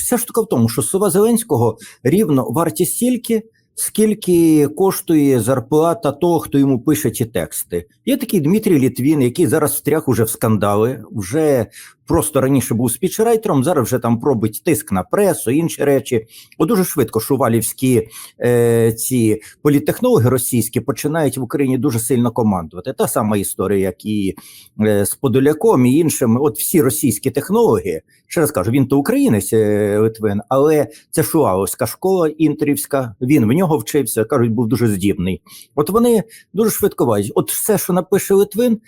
вся штука в тому, що сова Зеленського рівно варті стільки, скільки коштує зарплата того, хто йому пише ці тексти. Є такий Дмитрій Літвін, який зараз встряг уже в скандали, вже просто раніше був спічрайтером, зараз вже там пробить тиск на пресу, інші речі. От дуже швидко шувалівські е, ці політтехнологи російські починають в Україні дуже сильно командувати. Та сама історія, як і е, з Подоляком і іншими. От всі російські технологи, ще раз кажу, він то українець е, Литвин, але це Шуваловська школа інтерівська. Він в нього вчився, кажуть, був дуже здібний. От вони дуже швидко бачать. От все, що напише Литвин.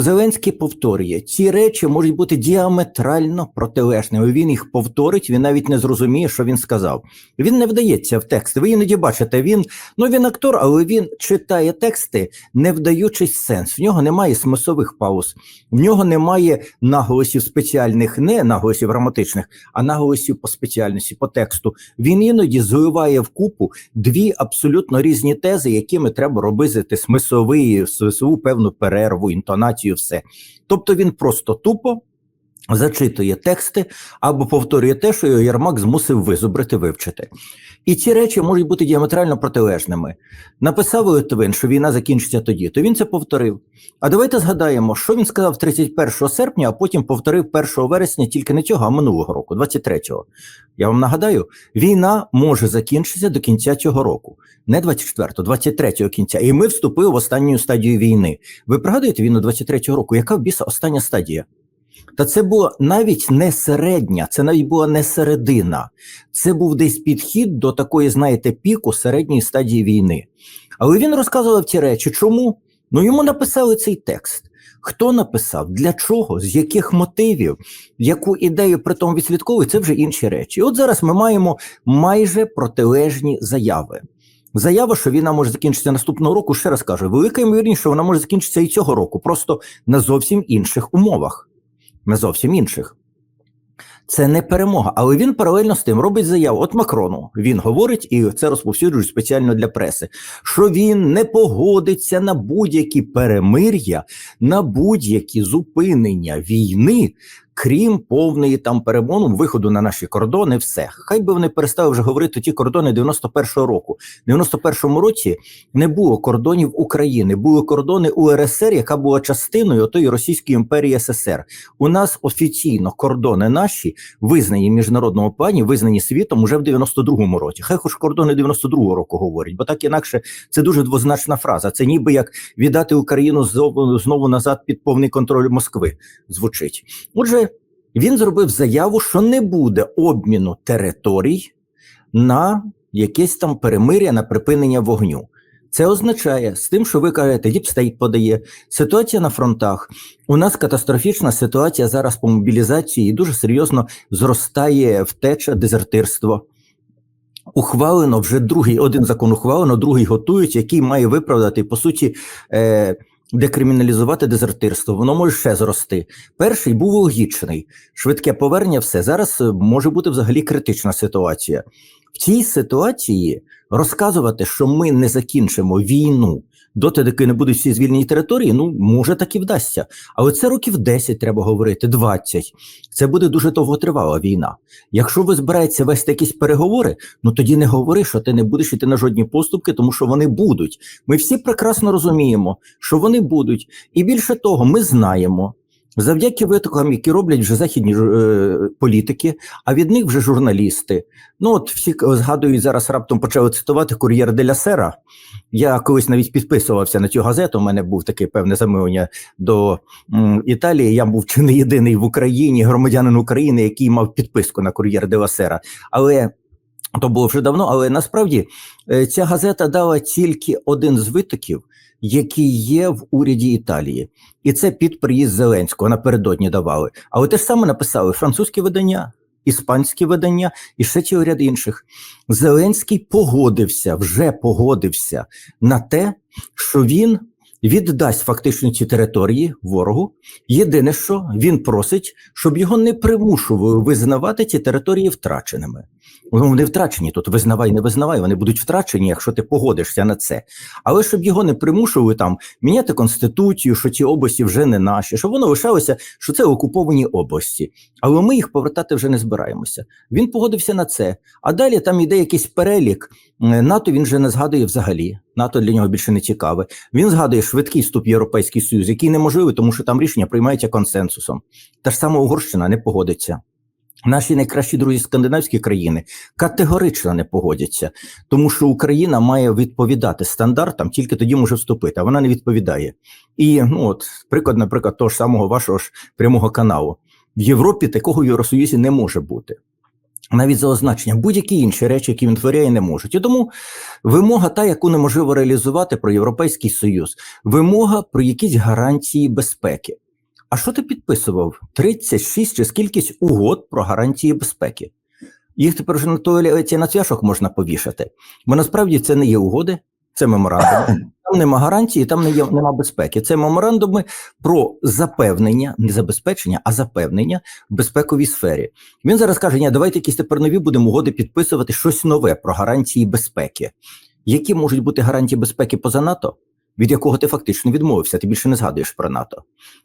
Зеленський повторює, ці речі можуть бути діаметрально протилежними. Він їх повторить, він навіть не зрозуміє, що він сказав. Він не вдається в текст. Ви іноді бачите, він ну він актор, але він читає тексти, не вдаючись сенс. В нього немає смислових пауз, в нього немає наголосів спеціальних, не наголосів граматичних, а наголосів по спеціальності, по тексту. Він іноді зливає в купу дві абсолютно різні тези, якими треба робити смисловий, смислову певну перерву, інтонацію, все. Тобто він просто тупо зачитує тексти або повторює те, що його Ярмак змусив визубрити, вивчити. І ці речі можуть бути діаметрально протилежними. Написав Литвин, що війна закінчиться тоді, то він це повторив. А давайте згадаємо, що він сказав 31 серпня, а потім повторив 1 вересня тільки не цього, а минулого року, 23-го. Я вам нагадаю, війна може закінчитися до кінця цього року, не 24-го, 23-го кінця. І ми вступили в останню стадію війни. Ви пригадуєте війну 23-го року? Яка біса остання стадія? Та це була навіть не середня, це навіть була не середина. Це був десь підхід до такої, знаєте, піку середньої стадії війни. Але він розказував ці речі. Чому? Ну йому написали цей текст. Хто написав, для чого, з яких мотивів, яку ідею при тому відслідковує, це вже інші речі. І от зараз ми маємо майже протилежні заяви. Заява, що війна може закінчитися наступного року, ще раз кажу, велика ймовірність, що вона може закінчитися і цього року, просто на зовсім інших умовах на зовсім інших. Це не перемога, але він паралельно з тим робить заяву. От Макрону він говорить, і це розповсюджують спеціально для преси, що він не погодиться на будь-які перемир'я, на будь-які зупинення війни, крім повної там перемону, виходу на наші кордони. Все хай би вони перестали вже говорити ті кордони 91-го року. В 91-му році не було кордонів України, були кордони УРСР, яка була частиною тої Російської імперії СССР. У нас офіційно кордони наші визнані міжнародному плані, визнані світом уже в 92-му році. Хай хоч кордони 92-го року говорять, бо так інакше це дуже двозначна фраза. Це ніби як віддати Україну знову назад під повний контроль Москви. Звучить. Отже, він зробив заяву, що не буде обміну територій на якесь там перемир'я на припинення вогню. Це означає з тим, що ви кажете, Діпстейт подає ситуація на фронтах. У нас катастрофічна ситуація зараз по мобілізації і дуже серйозно зростає втеча, дезертирство. Ухвалено вже другий один закон ухвалено, другий готують, який має виправдати по суті. Е, Декриміналізувати дезертирство, воно може ще зрости. Перший був логічний, швидке повернення, все зараз е, може бути взагалі критична ситуація. В цій ситуації розказувати, що ми не закінчимо війну доти, доки не будуть всі звільнені території, ну може так і вдасться. Але це років 10 треба говорити, 20. Це буде дуже довготривала війна. Якщо ви збираєтеся вести якісь переговори, ну тоді не говори, що ти не будеш йти на жодні поступки, тому що вони будуть. Ми всі прекрасно розуміємо, що вони будуть, і більше того, ми знаємо. Завдяки витокам, які роблять вже західні е, політики, а від них вже журналісти. Ну от всі згадують зараз раптом почали цитувати Кур'єр деля Сера. Я колись навіть підписувався на цю газету. У мене був таке певне замилення до м, Італії. Я був чи не єдиний в Україні громадянин України, який мав підписку на Кур'єр деля Сера. Але то було вже давно. Але насправді е, ця газета дала тільки один з витоків який є в уряді Італії, і це під приїзд Зеленського напередодні давали. Але те ж саме написали французькі видання, іспанські видання і ще ті ряд інших. Зеленський погодився, вже погодився на те, що він віддасть фактично ці території ворогу. Єдине, що він просить, щоб його не примушували визнавати ці території втраченими. Ну, Вони втрачені тут, визнавай, не визнавай, вони будуть втрачені, якщо ти погодишся на це. Але щоб його не примушували там міняти конституцію, що ці області вже не наші, щоб воно лишалося, що це окуповані області. Але ми їх повертати вже не збираємося. Він погодився на це. А далі там іде якийсь перелік. Е, НАТО він вже не згадує взагалі. НАТО для нього більше не цікаве. Він згадує швидкий вступ в Європейський Союз, який неможливий, тому що там рішення приймаються консенсусом. Та ж сама Угорщина не погодиться. Наші найкращі друзі скандинавські країни категорично не погодяться, тому що Україна має відповідати стандартам, тільки тоді може вступити, а вона не відповідає. І ну от приклад, наприклад, того ж самого вашого ж прямого каналу в Європі такого в Євросоюзі не може бути. Навіть за означення будь-які інші речі, які він творяє, не можуть. І тому вимога, та яку неможливо реалізувати про Європейський Союз, вимога про якісь гарантії безпеки. А що ти підписував? 36 чи скількись угод про гарантії безпеки. Їх тепер вже на туалеті на цвяшок можна повішати. Бо насправді це не є угоди, це меморандуми. Там нема гарантії, там не є, нема безпеки. Це меморандуми про запевнення, не забезпечення, а запевнення в безпековій сфері. Він зараз каже: ні, давайте якісь тепер нові будемо угоди підписувати щось нове про гарантії безпеки. Які можуть бути гарантії безпеки поза НАТО? Від якого ти фактично відмовився, ти більше не згадуєш про НАТО.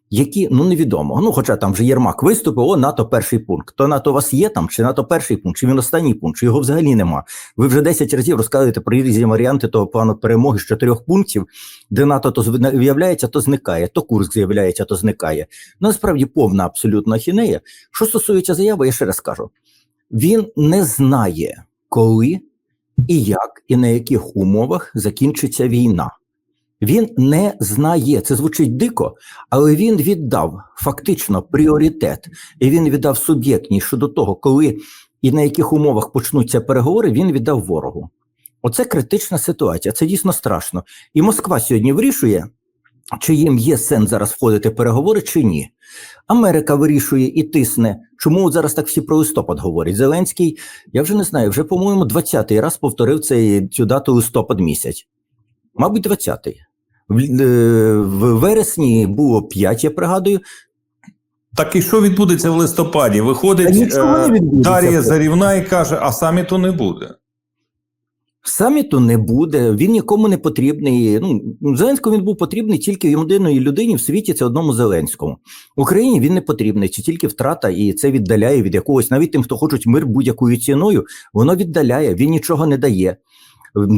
Які ну невідомо. Ну, хоча там вже Єрмак виступив, о, НАТО перший пункт. То НАТО у вас є там, чи НАТО перший пункт, чи він останній пункт, чи його взагалі нема. Ви вже 10 разів розказуєте про різні варіанти того плану перемоги з чотирьох пунктів, де НАТО то з'являється, то зникає, то Курск з'являється, то зникає. Насправді повна абсолютно ахінея. Що стосується заяви, я ще раз кажу: він не знає, коли і як, і на яких умовах закінчиться війна. Він не знає, це звучить дико, але він віддав фактично пріоритет, і він віддав суб'єктність щодо того, коли і на яких умовах почнуться переговори, він віддав ворогу. Оце критична ситуація, це дійсно страшно. І Москва сьогодні вирішує, чи їм є сенс зараз входити в переговори, чи ні. Америка вирішує і тисне. Чому зараз так всі про листопад говорять? Зеленський, я вже не знаю, вже, по-моєму, 20-й раз повторив цей, цю дату листопад місяць. Мабуть, 20-й. В, е, вересні було 5, я пригадую. Так і що відбудеться в листопаді? Виходить е, Дар'я Зарівна і каже, а саміту не буде. Саміту не буде, він нікому не потрібний. Ну, Зеленському він був потрібний тільки єдиної людині в світі, це одному Зеленському. В Україні він не потрібний, це тільки втрата, і це віддаляє від якогось, навіть тим, хто хочуть мир будь-якою ціною, воно віддаляє, він нічого не дає.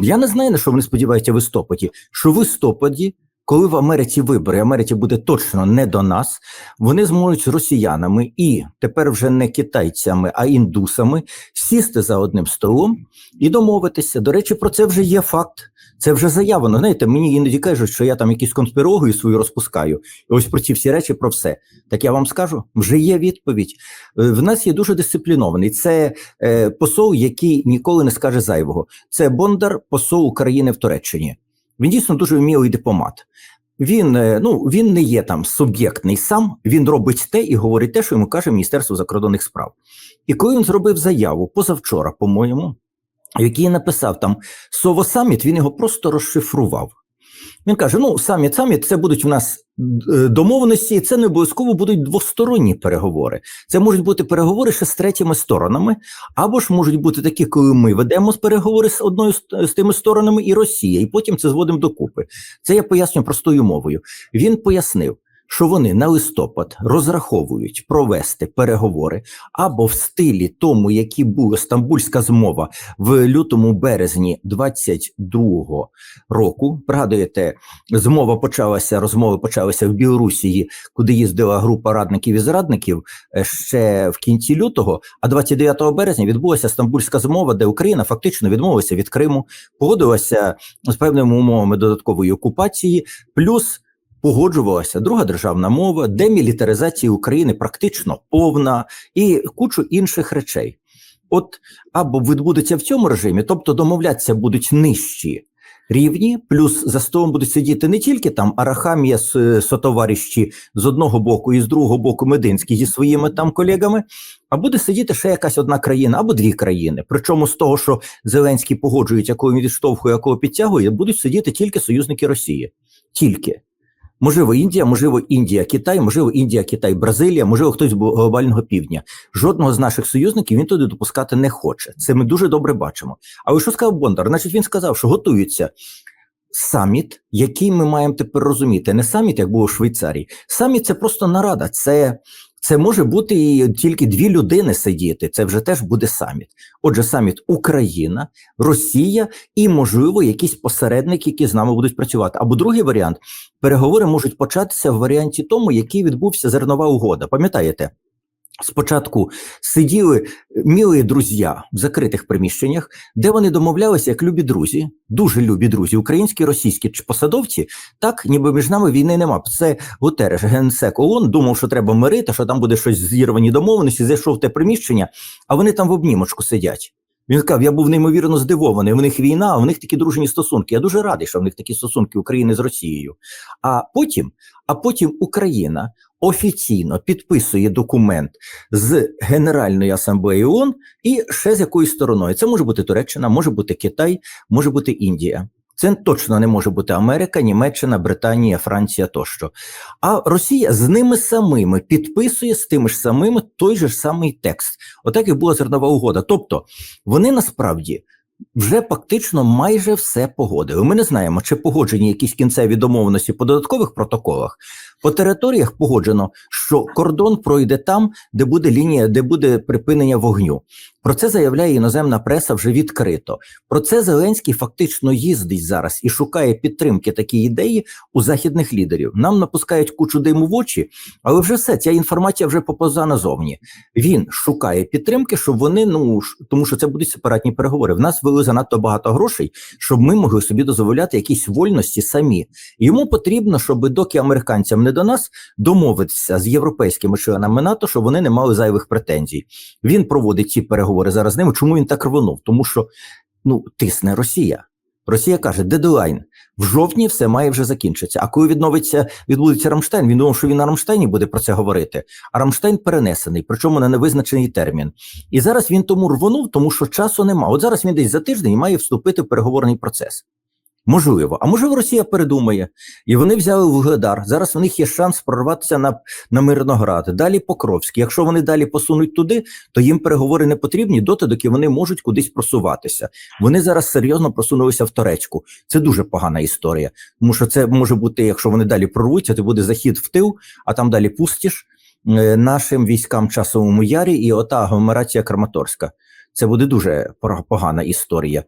Я не знаю, на що вони сподіваються в листопаді. Що в листопаді, коли в Америці вибори, Америці буде точно не до нас, вони зможуть з росіянами і тепер вже не китайцями, а індусами сісти за одним столом і домовитися. До речі, про це вже є факт. Це вже заявлено. Знаєте, мені іноді кажуть, що я там якісь конспірологію свою розпускаю. І ось про ці всі речі про все. Так я вам скажу, вже є відповідь. Е, в нас є дуже дисциплінований. Це е, посол, який ніколи не скаже зайвого. Це Бондар, посол України в Туреччині. Він дійсно дуже вмілий дипломат. Він е, ну він не є там суб'єктний сам, він робить те і говорить те, що йому каже Міністерство закордонних справ. І коли він зробив заяву позавчора, по-моєму, який написав там слово саміт, він його просто розшифрував. Він каже: ну, саміт, саміт, це будуть в нас е, домовленості, і це не обов'язково будуть двосторонні переговори. Це можуть бути переговори ще з третіми сторонами, або ж можуть бути такі, коли ми ведемо переговори з одною з тими сторонами і Росія, і потім це зводимо докупи. Це я поясню простою мовою. Він пояснив що вони на листопад розраховують провести переговори або в стилі тому, які була Стамбульська змова в лютому березні 22-го року. Пригадуєте, змова почалася, розмови почалися в Білорусі, куди їздила група радників і зрадників е, ще в кінці лютого. А 29 березня відбулася Стамбульська змова, де Україна фактично відмовилася від Криму, погодилася з певними умовами додаткової окупації, плюс погоджувалася друга державна мова, демілітаризація України практично повна і кучу інших речей. От або відбудеться в цьому режимі, тобто домовлятися будуть нижчі рівні, плюс за столом будуть сидіти не тільки там Арахамія сотоварищі з одного боку і з другого боку Мединський зі своїми там колегами, а буде сидіти ще якась одна країна або дві країни. Причому з того, що Зеленський погоджується, якого він відштовхує, якого підтягує, будуть сидіти тільки союзники Росії Тільки. Можливо, Індія, можливо, Індія, Китай, можливо, Індія, Китай, Бразилія, можливо, хтось з глобального півдня. Жодного з наших союзників він туди допускати не хоче. Це ми дуже добре бачимо. Але що сказав Бондар? Значить, він сказав, що готується саміт, який ми маємо тепер розуміти. Не саміт, як було в Швейцарії. Саміт це просто нарада. Це, це може бути і тільки дві людини сидіти. Це вже теж буде саміт. Отже, саміт Україна, Росія і, можливо, якісь посередники, які з нами будуть працювати. Або другий варіант переговори можуть початися в варіанті тому, який відбувся зернова угода. Пам'ятаєте? Спочатку сиділи мілі друзі в закритих приміщеннях, де вони домовлялися як любі друзі, дуже любі друзі, українські, російські чи посадовці, так ніби між нами війни нема. Це Гутереш, генсек ООН, думав, що треба мирити, що там буде щось зірвані домовленості, зайшов в те приміщення, а вони там в обнімочку сидять. Він сказав, я був неймовірно здивований. В них війна, а в них такі дружні стосунки. Я дуже радий, що в них такі стосунки України з Росією. А потім, а потім Україна офіційно підписує документ з Генеральної асамблеї ООН і ще з якоюсь стороною. Це може бути Туреччина, може бути Китай, може бути Індія. Це точно не може бути Америка, Німеччина, Британія, Франція тощо. А Росія з ними самими підписує з тими ж самими той же ж самий текст. Отак і була зернова угода. Тобто вони насправді вже фактично майже все погодили. Ми не знаємо, чи погоджені якісь кінцеві домовленості по додаткових протоколах. По територіях погоджено, що кордон пройде там, де буде лінія, де буде припинення вогню. Про це заявляє іноземна преса вже відкрито. Про це Зеленський фактично їздить зараз і шукає підтримки такій ідеї у західних лідерів. Нам напускають кучу диму в очі, але вже все ця інформація вже поповза назовні. Він шукає підтримки, щоб вони ну тому, що це будуть сепаратні переговори. В нас вели занадто багато грошей, щоб ми могли собі дозволяти якісь вольності самі. Йому потрібно, щоб доки американцям не до нас домовитися з європейськими членами НАТО, щоб вони не мали зайвих претензій. Він проводить ці переговори зараз з ними. Чому він так рвонув? Тому що ну тисне Росія. Росія каже, дедлайн в жовтні все має вже закінчитися. А коли відновиться, відбудеться Рамштайн, він думав, що він на Рамштайні буде про це говорити. А Рамштайн перенесений, причому на невизначений термін. І зараз він тому рвонув, тому що часу нема. От зараз він десь за тиждень має вступити в переговорний процес. Можливо, а можливо, Росія передумає, і вони взяли Вугледар. Зараз в них є шанс прорватися на на Мирноград, далі Покровський. Якщо вони далі посунуть туди, то їм переговори не потрібні доти, доки вони можуть кудись просуватися. Вони зараз серйозно просунулися в Торецьку. Це дуже погана історія, тому що це може бути, якщо вони далі прорвуться, то буде захід в тил, а там далі пустіш е, нашим військам часовому ярі і ота агломерація Краматорська. Це буде дуже погана історія.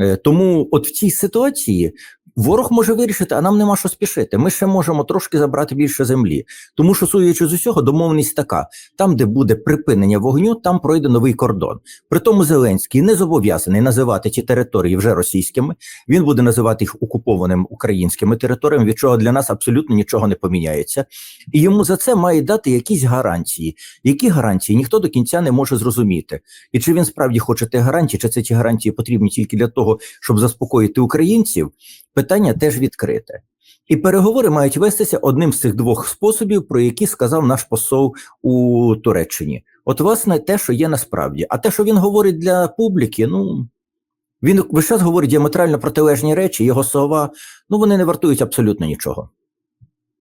Е, Тому, от в цій ситуації ворог може вирішити, а нам нема що спішити. Ми ще можемо трошки забрати більше землі. Тому що, судячи з усього, домовленість така: там, де буде припинення вогню, там пройде новий кордон. При тому Зеленський не зобов'язаний називати ті території вже російськими. Він буде називати їх окупованими українськими територіями, від чого для нас абсолютно нічого не поміняється. І йому за це має дати якісь гарантії. Які гарантії ніхто до кінця не може зрозуміти. І чи він справді хоче ті гарантії, чи це ті гарантії потрібні тільки для того, щоб заспокоїти українців? Питання теж відкрите. І переговори мають вестися одним з цих двох способів, про які сказав наш посол у Туреччині. От, власне, те, що є насправді. А те, що він говорить для публіки, ну він весь час говорить діаметрально протилежні речі, його слова, ну вони не вартують абсолютно нічого.